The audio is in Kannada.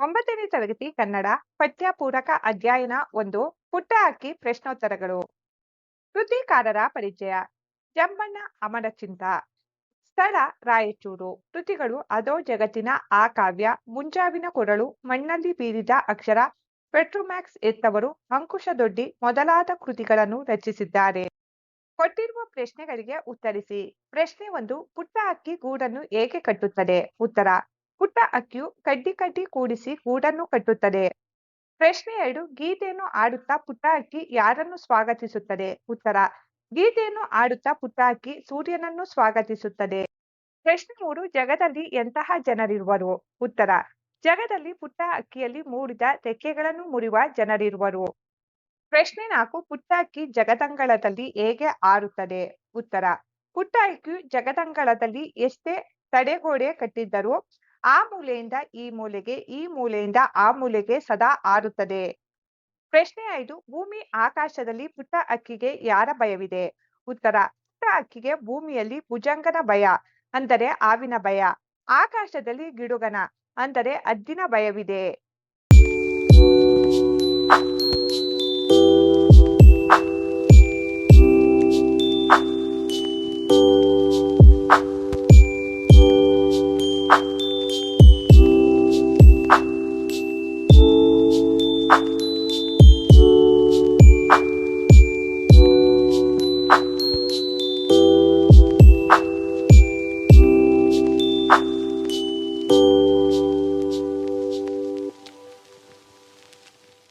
ಒಂಬತ್ತನೇ ತರಗತಿ ಕನ್ನಡ ಪಠ್ಯ ಪೂರಕ ಅಧ್ಯಯನ ಒಂದು ಪುಟ್ಟ ಅಕ್ಕಿ ಪ್ರಶ್ನೋತ್ತರಗಳು. ಕೃತಿಕಾರರ ಪರಿಚಯ ಜಂಬಣ್ಣ ಅಮರಚಿಂತ. ಸ್ಥಳ, ರಾಯಚೂರು. ಕೃತಿಗಳು ಅದೋ ಜಗತ್ತಿನ ಆ ಕಾವ್ಯ, ಮುಂಜಾವಿನ ಕೊರಳು, ಮಣ್ಣಲ್ಲಿ ಬೀರಿದ ಅಕ್ಷರ, ಪೆಟ್ರೋಮ್ಯಾಕ್ಸ್ ಎತ್ತವರು ಅಂಕುಶದೊಡ್ಡಿ ಮೊದಲಾದ ಕೃತಿಗಳನ್ನು ರಚಿಸಿದ್ದಾರೆ. ಕೊಟ್ಟಿರುವ ಪ್ರಶ್ನೆಗಳಿಗೆ ಉತ್ತರಿಸಿ. ಪ್ರಶ್ನೆ ಒಂದು ಪುಟ್ಟ ಅಕ್ಕಿ ಗೂಡನ್ನು ಏಕೆ ಕಟ್ಟುತ್ತದೆ? ಉತ್ತರ ಪುಟ್ಟ ಅಕ್ಕಿಯು ಕಡ್ಡಿ ಕಡ್ಡಿ ಕೂಡಿಸಿ ಗೂಡನ್ನು ಕಟ್ಟುತ್ತದೆ. ಪ್ರಶ್ನೆ ಎರಡು, ಗೀತೆಯನ್ನು ಆಡುತ್ತಾ ಪುಟ್ಟ ಅಕ್ಕಿ ಯಾರನ್ನು ಸ್ವಾಗತಿಸುತ್ತದೆ? ಉತ್ತರ, ಗೀತೆಯನ್ನು ಆಡುತ್ತಾ ಪುಟ್ಟ ಅಕ್ಕಿ ಸೂರ್ಯನನ್ನು ಸ್ವಾಗತಿಸುತ್ತದೆ. ಪ್ರಶ್ನೆ ಮೂರು, ಜಗದಲ್ಲಿ ಎಂತಹ ಜನರಿರುವರು? ಉತ್ತರ, ಜಗದಲ್ಲಿ ಪುಟ್ಟ ಅಕ್ಕಿಯಲ್ಲಿ ಮೂಡಿದ ರೆಕ್ಕೆಗಳನ್ನು ಮುರಿಯುವ ಜನರಿರುವರು. ಪ್ರಶ್ನೆ ನಾಲ್ಕು, ಪುಟ್ಟ ಅಕ್ಕಿ ಜಗದಂಗಳದಲ್ಲಿ ಹೇಗೆ ಆರುತ್ತದೆ ಉತ್ತರ, ಪುಟ್ಟ ಅಕ್ಕಿಯು ಜಗದಂಗಳದಲ್ಲಿ ಎಷ್ಟೇ ತಡೆಗೋಡೆ ಕಟ್ಟಿದ್ದರೂ ಆ ಮೂಲೆಯಿಂದ ಈ ಮೂಲೆಗೆ, ಈ ಮೂಲೆಯಿಂದ ಆ ಮೂಲೆಗೆ ಸದಾ ಆರುತ್ತದೆ. ಪ್ರಶ್ನೆ ಐದು, ಭೂಮಿ ಆಕಾಶದಲ್ಲಿ ಪುಟ್ಟ ಅಕ್ಕಿಗೆ ಯಾರ ಭಯವಿದೆ? ಉತ್ತರ, ಪುಟ್ಟ ಅಕ್ಕಿಗೆ ಭೂಮಿಯಲ್ಲಿ ಭುಜಂಗನ ಭಯ, ಅಂದರೆ ಆವಿನ ಭಯ. ಆಕಾಶದಲ್ಲಿ ಗಿಡುಗನ, ಅಂದರೆ ಅದ್ದಿನ ಭಯವಿದೆ.